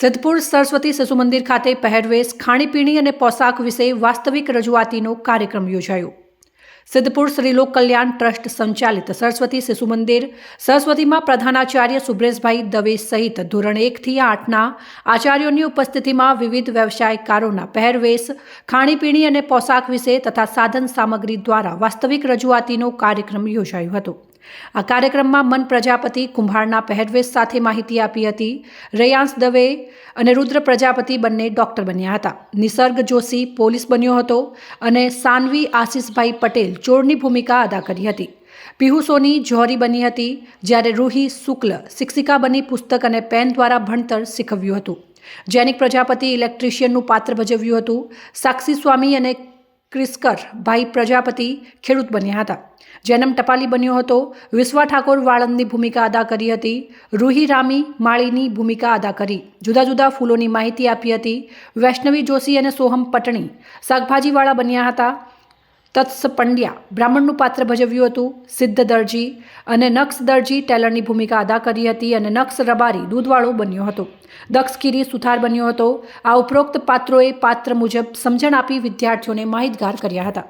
સિદ્ધપુર સરસ્વતી શિશુ મંદિર ખાતે પહેરવેશ, ખાણીપીણી અને પોશાક વિશે વાસ્તવિક રજૂઆતીનો કાર્યક્રમ યોજાયો. સિદ્ધપુર શ્રીલોક કલ્યાણ ટ્રસ્ટ સંચાલિત સરસ્વતી શિશુ મંદિર, સરસ્વતીમાં પ્રધાનાચાર્ય સુબ્રેશભાઈ દવે સહિત ધોરણ એકથી આઠના આચાર્યોની ઉપસ્થિતિમાં વિવિધ વ્યવસાયકારોના પહેરવેશ, ખાણીપીણી અને પોશાક વિશે તથા સાધન સામગ્રી દ્વારા વાસ્તવિક રજૂઆતીનો કાર્યક્રમ યોજાયો હતો. આ કાર્યક્રમમાં મન પ્રજાપતિ કુંભારના પહેરવેશ સાથે માહિતી આપી હતી, રેયાંશ દવે અને રુદ્ર પ્રજાપતિ બંને ડૉક્ટર બન્યા હતા. નિસર્ગ જોશી પોલીસ બન્યો હતો અને સાનવી આશીષભાઈ પટેલ ચોરની ભૂમિકા અદા કરી હતી. પીહુ સોની જોહરી બની હતી, જ્યારે રૂહી શુક્લ શિક્ષિકા બની પુસ્તક અને પેન દ્વારા ભણતર શીખવ્યું હતું. જૈનિક પ્રજાપતિ ઇલેક્ટ્રિશિયનનું પાત્ર ભજવ્યું હતું. સાક્ષી સ્વામી અને ક્રિસ્કર ભાઈ પ્રજાપતિ ખેડૂત બન્યા હતા. જૈનમ ટપાલી બન્યો હતો. વિશ્વા ઠાકોર વાળંદની ભૂમિકા અદા કરી હતી. રૂહી રામી માળીની ભૂમિકા અદા કરી. જુદા જુદા ફૂલોની માહિતી આપી હતી. વૈષ્ણવી જોશી અને સોહમ પટણી શાકભાજીવાળા બન્યા હતા. તત્સ પંડ્યા. બ્રાહ્મણનું પાત્ર ભજવ્યું હતું, સિદ્ધ દરજી અને નક્ષ દરજી ટેલરની ભૂમિકા અદા કરી હતી અને નક્ષ રબારી દૂધવાળો બન્યો હતો. દક્ષકીરી સુથાર બન્યો હતો. આ ઉપરોક્ત પાત્રોએ પાત્ર મુજબ સમજણ આપી વિદ્યાર્થીઓને માહિતગાર કર્યા હતા.